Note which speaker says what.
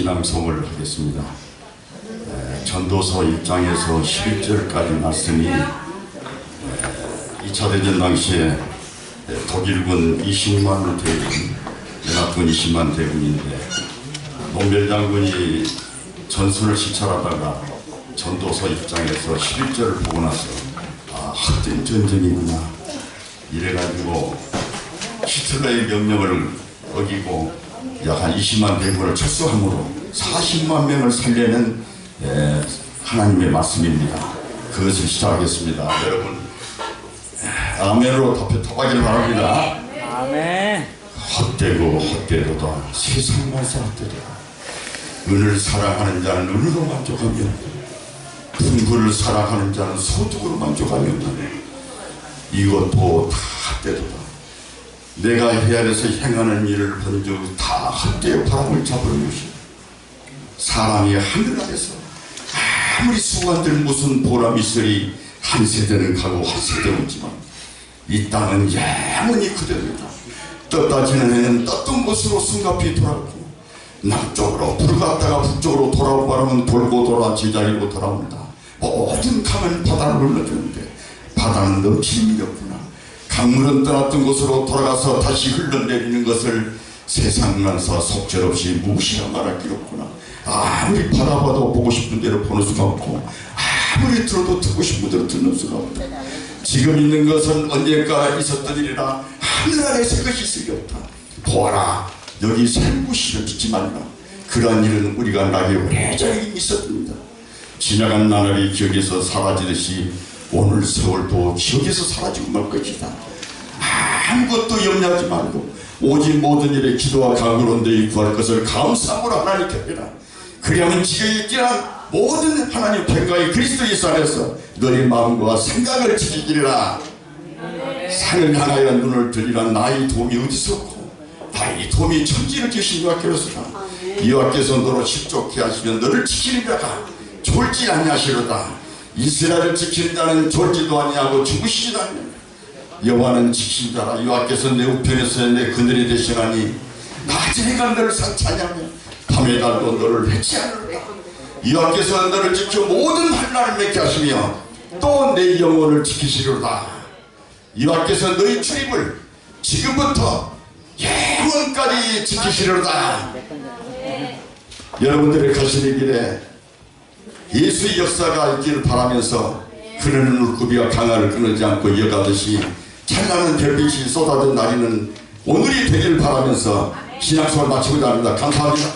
Speaker 1: 신앙송을 하겠습니다. 에, 전도서 1장에서 11절까지 말씀이 에, 2차 대전 당시에 에, 독일군 20만 대군, 연합군 20만 대군인데 노멜 장군이 전순을 시찰하다가 전도서 1장에서 11절을 보고 나서 아, 헛된 전쟁이구나 이래가지고 히틀러의 명령을 어기고 약 한 20만 대군을 철수함으로 40만 명을 살려낸 에, 하나님의 말씀입니다. 그것을 시작하겠습니다. 여러분 에, 아멘으로 답해 답하기를 바랍니다.
Speaker 2: 아멘.
Speaker 1: 헛되고 헛되도다 세상만 사람들이야 은을 사랑하는 자는 은으로 만족하며 풍부를 사랑하는 자는 소득으로 만족하며 이것도 다 헛되도다 내가 헤아려서 행하는 일을 본즉 다 헛되어 바람을 잡은 것이 사람이 하늘 아래서 아무리 수관들 무슨 보람이 있으리 한 세대는 가고 한 세대는 없지만 이 땅은 영원히 그대로다. 떴다 지는 해는 떴던 곳으로 숨가피 돌아오고 남쪽으로 불갔다가 북쪽으로 돌아온 바람은 돌고 돌아 제자리로 돌아온다. 모든 강은 바다를 흘러주는데 바다는 넘치는 없구나 강물은 떠났던 곳으로 돌아가서 다시 흘러내리는 것을 세상만사 속절없이 무시라 말할 길 없구나. 아무리 바라봐도 보고 싶은 대로 보는 수가 없고 아무리 들어도 듣고 싶은 대로 듣는 수가 없다. 지금 있는 것은 언젠가 있었던 일이라 하늘 아래서 것이 있을 리 없다. 보아라 여기 살구시를 짓지 말라. 그러한 일은 우리가 나게 오래전에 있었습니다. 지나간 나날이 기억에서 사라지듯이 오늘 세월도 기억에서 사라지고 말 것이다. 아무것도 염려하지 말고 오직 모든 일에 기도와 너희 구할 것을 감사함으로 하나님께 비라 그리하면 지혜에 뛰어난 모든 하나님 평가의 그리스도 예수 안에서 너희 마음과 생각을 지키리라. 산을 향하여 눈을 들리라. 나의 도움이 어디서 없고 나의 도움이 천지를 지으신 여호와께로서라 여호와께서 너로 십족해 하시면 너를 지키리라가 졸지 아니하시로다 이스라엘을 자는 졸지도 아니하고 죽으시지도 아니하라 여호와는 자라. 여호와께서 내 우편에서 내 그늘이 되시나니 낮에 해가 너를 상차냐며 밤에 달도 너를 해치하느라. 여호와께서 너를 지켜 모든 환난을 맺게 하시며 또 내 영혼을 지키시리로다. 여호와께서 너희 출입을 지금부터 영원까지 지키시리로다. 여러분들의 가시는 길에 예수의 역사가 있기를 바라면서 흐르는 물고기가 강화를 끊지 않고 이어가듯이 찬란한 별빛이 쏟아진 날이는 오늘이 되기를 바라면서 신약성을 마치고자 합니다. 감사합니다.